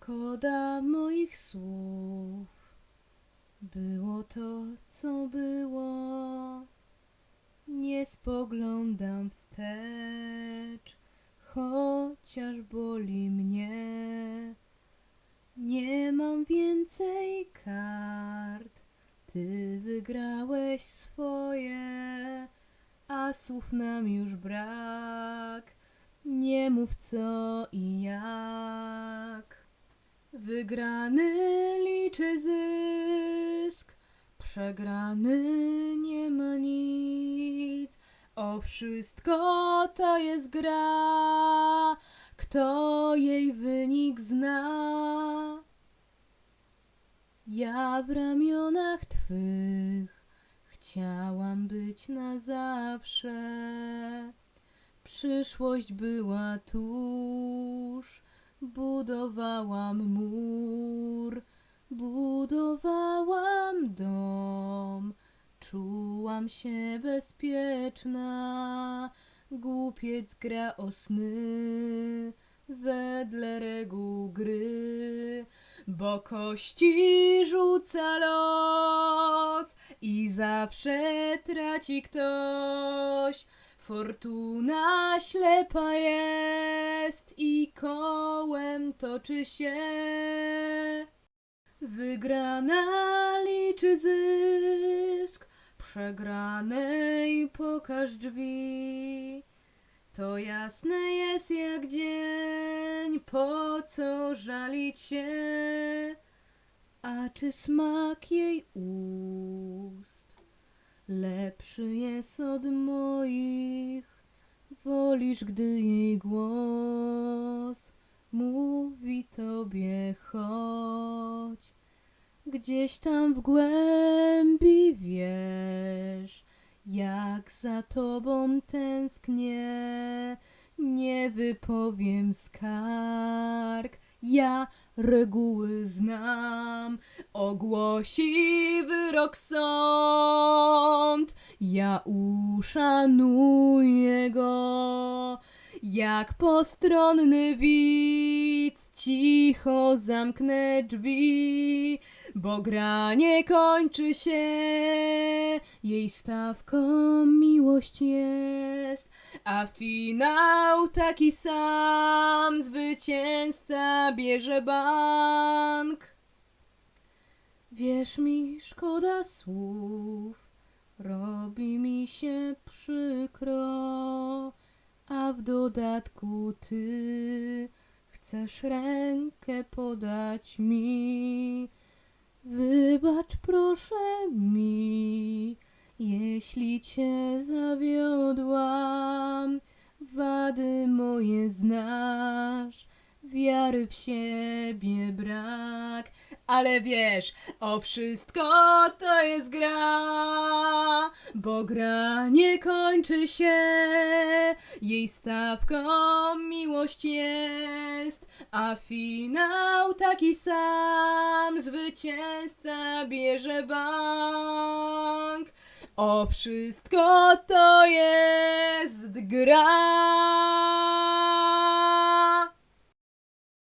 Szkoda moich słów. Było to, co było. Nie spoglądam wstecz, chociaż boli mnie. Nie mam więcej kart, ty wygrałeś swoje, a słów nam już brak. Nie mów co i jak. Wygrany liczy zysk, przegrany nie ma nic. O wszystko to jest gra, kto jej wynik zna. Ja w ramionach twych chciałam być na zawsze. Przyszłość była tuż, budowałam mur, budowałam dom, czułam się bezpieczna. Głupiec gra o sny wedle reguł gry, bo kości rzuca los i zawsze traci ktoś. Fortuna ślepa jest i kołem toczy się. Wygrana liczy zysk, przegranej pokaż drzwi. To jasne jest jak dzień, po co żalić się? A czy smak jej ust lepszy jest od moich? Wolisz, gdy jej głos mówi tobie chodź. Gdzieś tam w głębi wiesz, jak za tobą tęsknię. Nie wypowiem skarg, ja reguły znam. Ogłosi wyrok sąd, ja uszanuję go. Jak postronny widz cicho zamknę drzwi, bo gra nie kończy się, jej stawką miłość jest, a finał taki sam, zwycięzca bierze bank. Wierz mi, szkoda słów, robi mi się przykro, a w dodatku ty chcesz rękę podać mi. Wybacz proszę mi, jeśli cię zawiodłam, wiary w siebie brak, ale wiesz, o wszystko to jest gra, bo gra nie kończy się, jej stawką miłość jest, a finał taki sam, zwycięzca bierze bank. O wszystko to jest gra.